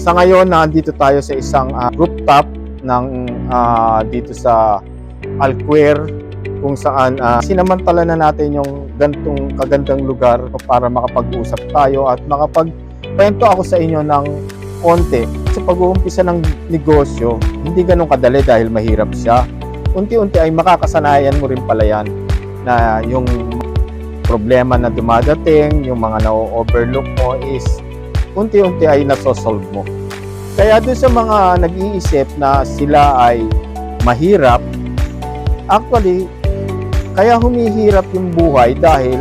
Sa ngayon, nandito tayo sa isang ah, rooftop ng ah, dito sa Alquer kung saan ah, sinamantala na natin yung gantong kagandang lugar para makapag-usap tayo at makapagkwento ako sa inyo ng konti. Sa pag-uumpisa ng negosyo, hindi ganun kadali dahil mahirap siya. Unti-unti ay makakasanayan mo rin pala yan na yung problema na dumadating, yung mga na-overlook mo is unti-unti ay nasosolve mo. Kaya doon sa mga nag-iisip na sila ay mahirap, actually, kaya humihirap yung buhay dahil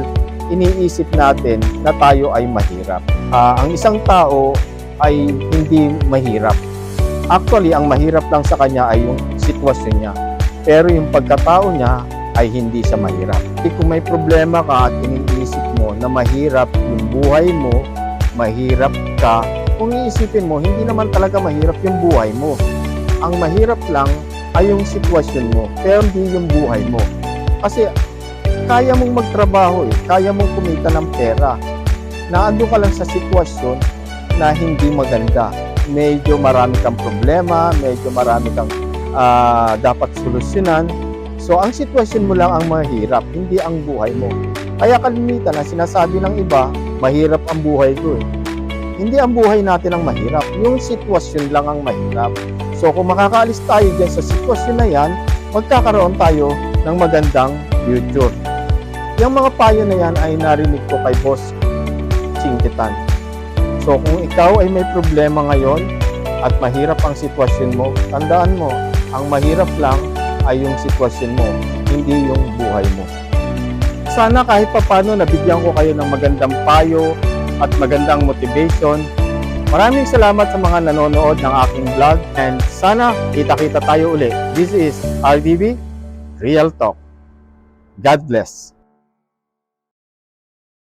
iniisip natin na tayo ay mahirap. Ah, ang isang tao ay hindi mahirap. Actually, ang mahirap lang sa kanya ay yung sitwasyon niya. Pero yung pagkatao niya ay hindi siya mahirap. Kung may problema ka at iniisip mo na mahirap yung buhay mo, mahirap ka, kung iisipin mo, hindi naman talaga mahirap yung buhay mo. Ang mahirap lang ay yung sitwasyon mo, pero hindi yung buhay mo. Kasi kaya mong magtrabaho eh, kaya mong kumita ng pera. Naando ka lang sa sitwasyon na hindi maganda. Medyo marami kang problema, medyo marami kang ah, dapat solusyonan. So ang sitwasyon mo lang ang mahirap, hindi ang buhay mo. Kaya kalimitan na sinasabi ng iba, mahirap ang buhay ko eh. Hindi ang buhay natin ang mahirap, yung sitwasyon lang ang mahirap. So kung makakaalis tayo dyan sa sitwasyon na yan, magkakaroon tayo ng magandang future. Yung mga payo na yan ay narinig ko kay Boss Chinkitan. So kung ikaw ay may problema ngayon at mahirap ang sitwasyon mo, tandaan mo, ang mahirap lang ay yung sitwasyon mo, hindi yung buhay mo. Sana kahit papano nabigyan ko kayo ng magandang payo at magandang motivation. Maraming salamat sa mga nanonood ng aking vlog and sana kita-kita tayo uli. This is RDB Real Talk. God bless.